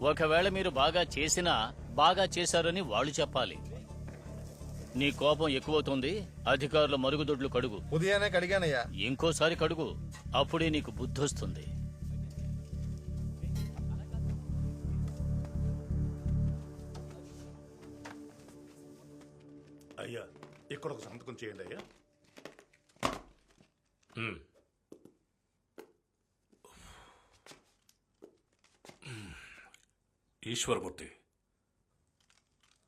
ఒకవేళ మీరు బాగా చేసినా బాగా చేశారని వాళ్ళు చెప్పాలి. నీ కోపం ఎక్కువవుతుంది అధికారుల మరుగుదొడ్లు కడుగు. ఉదయాన్నే కడిగానయ్యా. ఇంకోసారి కడుగు అప్పుడే నీకు బుద్ధొస్తుంది. అయ్యా ఇక్కడ ఒక సంతకం చేయండి అయ్యా. ఈశ్వరమూర్తి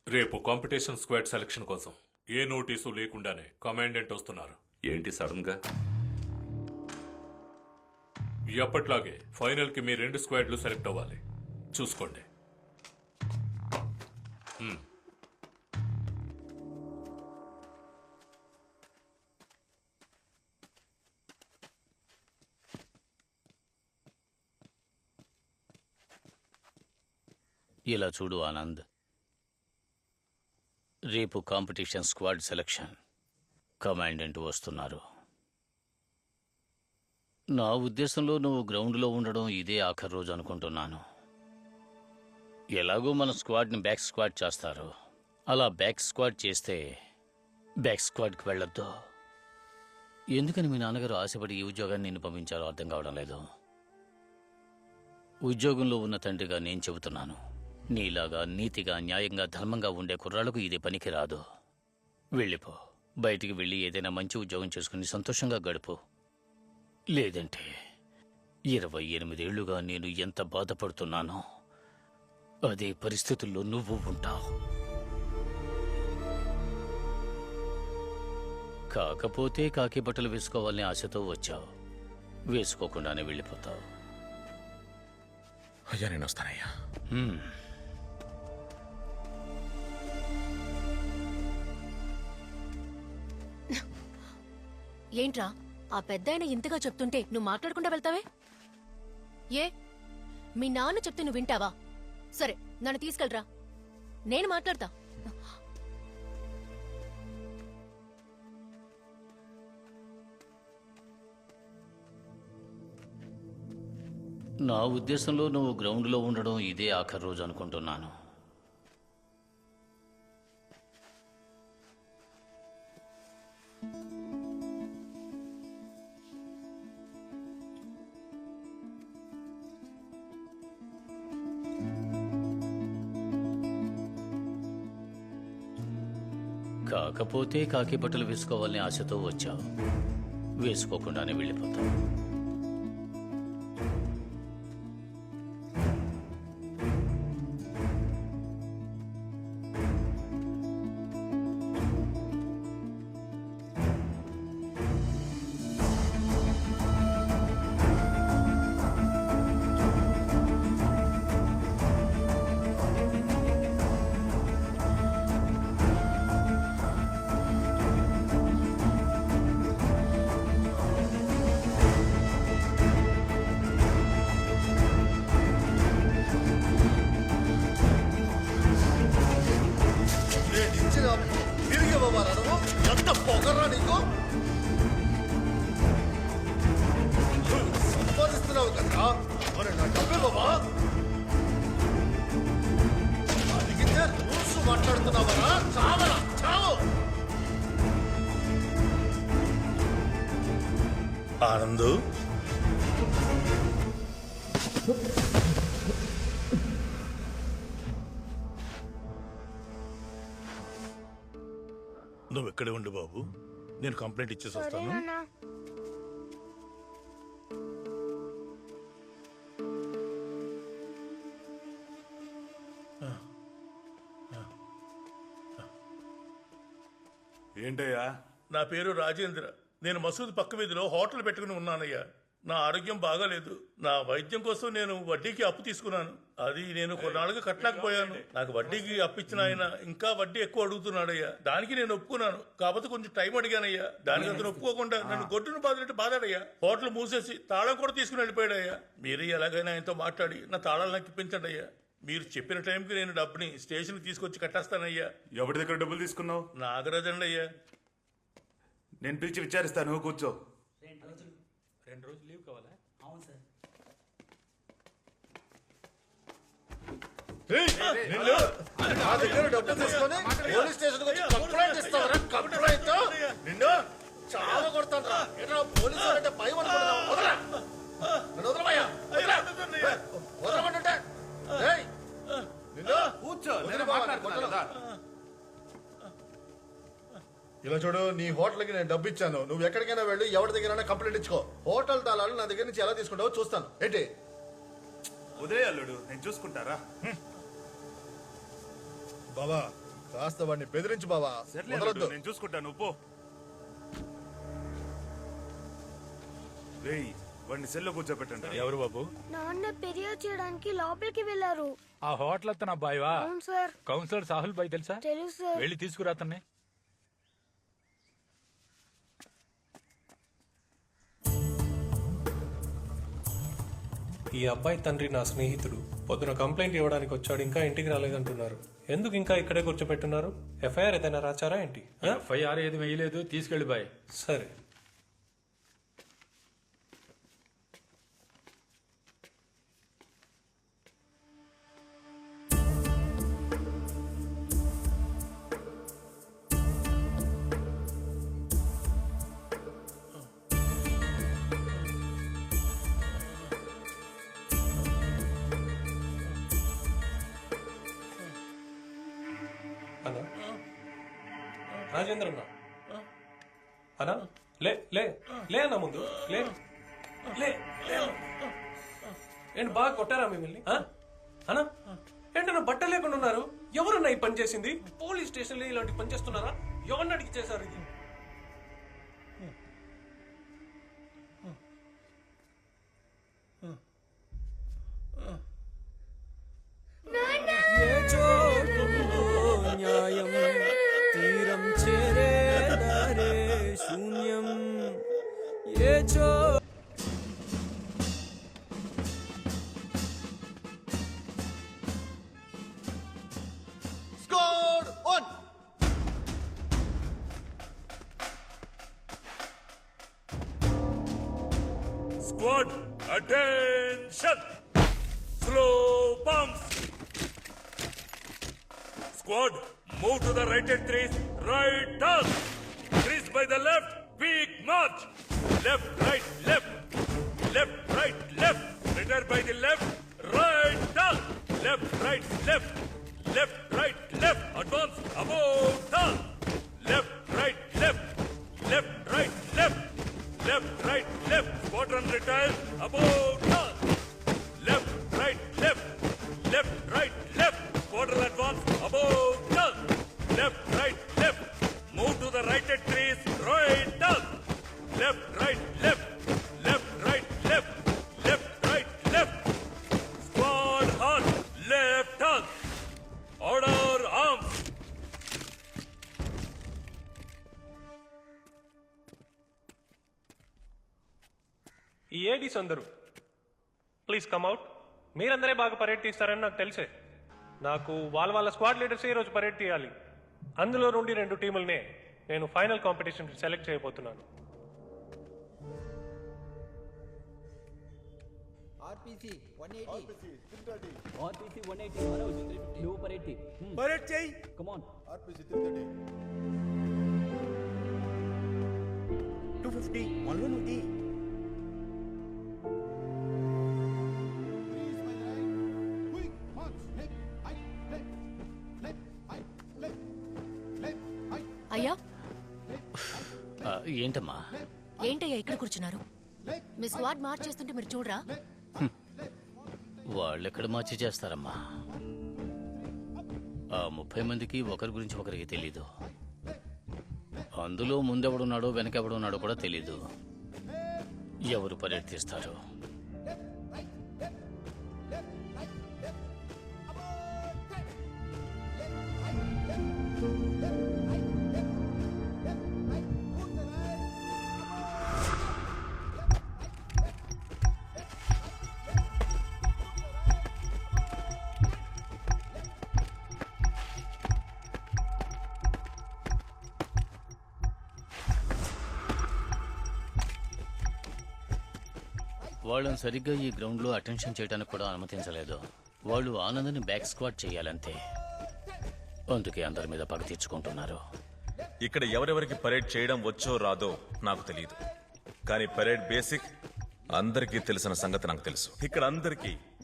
రేపు కాంపిటీషన్ స్క్వాడ్ సెలక్షన్ కోసం ఏ నోటీసు లేకుండానే కమాండెంట్ వస్తున్నారు. ఏంటి సడన్గా? ఎప్పట్లాగే ఫైనల్కి మీ రెండు స్క్వాడ్లు సెలెక్ట్ అవ్వాలి. చూసుకోండి. ఇలా చూడు ఆనంద్. రేపు కాంపిటీషన్ స్క్వాడ్ సెలక్షన్ కమాండెంట్ వస్తున్నారు. నా ఉద్దేశంలో నువ్వు గ్రౌండ్లో ఉండడం ఇదే ఆఖరి రోజు అనుకుంటున్నాను. ఎలాగో మన స్క్వాడ్ని బ్యాక్ స్క్వాడ్ చేస్తారు. అలా బ్యాక్ స్క్వాడ్ చేస్తే బ్యాక్ స్క్వాడ్కి వెళ్ళొద్దు. ఎందుకని మీ నాన్నగారు ఆశపడి ఈ ఉద్యోగాన్ని నేను పంపించారో అర్థం కావడం లేదు. ఉద్యోగంలో ఉన్న తండ్రిగా నేను చెబుతున్నాను. నీలాగా నీతిగా న్యాయంగా ధర్మంగా ఉండే కుర్రాళ్ళకు ఇది పనికి రాదు వెళ్ళిపో. బయటికి వెళ్ళి ఏదైనా మంచి ఉద్యోగం చేసుకుని సంతోషంగా గడుపు. లేదంటే ఇరవై ఎనిమిదేళ్ళుగా నేను ఎంత బాధపడుతున్నానో అదే పరిస్థితుల్లో నువ్వు ఉంటావు. కాకపోతే కాకి బట్టలు వేసుకోవాలని ఆశతో వచ్చావు. వేసుకోకుండానే వెళ్ళిపోతావు. అయ్యా నేను వస్తానయ్యా. ఏంట్రా? ఆ పెద్దాయన ఇంతగా చెప్తుంటే నువ్వు మాట్లాడకుండా వెళ్తావే? ఏ? మీ నాన్న చెప్తే నువ్వు వింటావా? సరే నన్ను తీసుకెళ్ళరా. నేను మాట్లాడతా. నా ఉద్దేశంలో నువ్వు గ్రౌండ్లో ఉండడం ఇదే ఆఖరి రోజు అనుకుంటున్నాను. కాకపోతే కాకి బట్టలు వేసుకోవాలని ఆశతో వచ్చావు. వేసుకోకుండానే వెళ్ళిపోతావు. ఆనందు. నువ్వు ఇక్కడే ఉండు బాబు. నేను కంప్లైంట్ ఇచ్చేసి వస్తాను. ఏంటయ్యా? నా పేరు రాజేంద్ర. నేను మసూద్ పక్క వీధిలో హోటల్ పెట్టుకుని ఉన్నానయ్యా. నా ఆరోగ్యం బాగాలేదు. నా వైద్యం కోసం నేను వడ్డీకి అప్పు తీసుకున్నాను. అది నేను కొన్నాళ్ళుగా కట్టలేకపోయాను. నాకు వడ్డీకి అప్పు ఇచ్చిన ఆయన ఇంకా వడ్డీ ఎక్కువ అడుగుతున్నాడయ్యా. దానికి నేను ఒప్పుకున్నాను. కాకపోతే కొంచెం టైం అడిగానయ్యా. దానికి అతను ఒప్పుకోకుండా నన్ను గొడ్డును బాధినట్టు బాధాడయ్యా. హోటల్ మూసేసి తాళం కూడా తీసుకుని వెళ్ళిపోయాడయ్యా. మీరే ఎలాగైనా ఆయనతో మాట్లాడి నా తాళాలు నాకు ఇప్పించండి అయ్యా మీరు చెప్పిన టైంకి నేను డబ్బుని స్టేషన్కి తీసుకొచ్చి కట్టేస్తానయ్యా. ఎవరి దగ్గర డబ్బులు తీసుకున్నావు? నాగరాజండి అయ్యా. నేను పిలిచి విచారిస్తాను కూర్చో రెండు రోజులు లీవ్ కావాలా అవును సార్ నిన్ను నా దగ్గర డబ్బు తీసుకొని పోలీస్ స్టేషన్ వచ్చి కంప్లైంట్ ఇస్తావరా కంప్లైంట్ ఇలా చూడు నీ హోటల్కి నేను డబ్బు ఇచ్చాను. నువ్వు ఎక్కడికైనా వెళ్ళి ఎవరి దగ్గర కంప్లైంట్ ఇచ్చుకో. హోటల్ తాళాలు నా దగ్గర నుంచి ఎలా తీసుకుంటావో చూస్తాను. ఏంటి? వదిలే అల్లుడు నేను చూసుకుంటారా? బాబా కాస్త వాడిని బెదిరించు బాబా సర్లే వదలొద్దు. నేను చూసుకుంటాను నువ్వు పో. రేయ్ వాడిని సెల్లో కూర్చోబెట్టండి. ఎవరు బాబు? నాన్న ఫిర్యాదు చేయడానికి లోపలికి వెళ్ళారు. ఆ హోటల్ అతను అబ్బాయివా? అవును సార్. కౌన్సిలర్ సాహుల్ బాయ్ తెలుసా? తెలుసు సార్. వెళ్ళి తీసుకురా అతన్ని. ఈ అబ్బాయి తండ్రి నా స్నేహితుడు. పొద్దున కంప్లైంట్ ఇవ్వడానికి వచ్చాడు ఇంకా ఇంటికి రాలేదంటున్నారు. ఎందుకు ఇంకా ఇక్కడే కూర్చోపెట్టున్నారు ఎఫ్ఐఆర్ ఏదైనా రాచారా ఏంటి? ఎఫ్ఐఆర్ ఏది వేయలేదు తీసుకెళ్ళి బాయ్. సరే. రాజేంద్ర అన్న అన్నా? లే లే లే అన్న ముందు. లే. లే. ఏంటి బాగా కొట్టారా మిమ్మల్ని? ఆ? అన్నా? ఏంటన్నా బట్టలు లేకుండా ఉన్నారు? ఎవరన్నా ఈ పని చేసింది? పోలీస్ స్టేషన్లో ఇలాంటి పని చేస్తున్నారా? ఎవరిని అడిగి చేశారు ఇది? করেছো one. Squad, attention! Slow pumps! Squad, move to the right at right turn! Threes by the left, big march! Left, right, left! ఈ ఏడీస్ అందరూ. ప్లీజ్ కమ్అవుట్ మీరందరే బాగా పరేడ్ తీస్తారని నాకు తెలిసే. నాకు వాళ్ళ వాళ్ళ స్క్వాడ్ లీడర్స్ ఈ రోజు పరేడ్ తీయాలి? అందులో నుండి రెండు టీములనే నేను ఫైనల్ కాంపిటీషన్ సెలెక్ట్ చేయబోతున్నాను. ఆర్పిసి వన్ ఆర్పిసి నువ్వు పరేడ్ చేయి ఒకటి అయ్యా? ఆ, ఏంటమ్మా? ఏంటయ్యా ఇక్కడ కూర్చున్నారు? మీ స్క్వాడ్ మార్చ్ చేస్తుంటే మీరు చూడరా? వాళ్ళెక్కడ మార్చి చేస్తారమ్మా? ఆ ముప్పై మందికి ఒకరి గురించి ఒకరికి తెలీదు. అందులో ముందెవడున్నాడో వెనకెవడున్నాడో కూడా తెలీదు. ఎవరు పరేడ్ వాళ్ళని సరిగ్గా ఈ గ్రౌండ్లో అటెన్షన్ చేయడానికి కూడా అనుమతించలేదు. వాళ్ళు ఆనందని బ్యాక్ స్క్వాడ్ చేయాలంతే. అందుకే అందరి మీద పగ తీర్చుకుంటున్నారు. ఇక్కడ ఎవరెవరికి పరేడ్ చేయడం వచ్చో రాదో నాకు తెలియదు కానీ పరేడ్ బేసిక్ అందరికీ తెలిసిన సంగతి నాకు తెలుసు. ఇక్కడ అందరికీ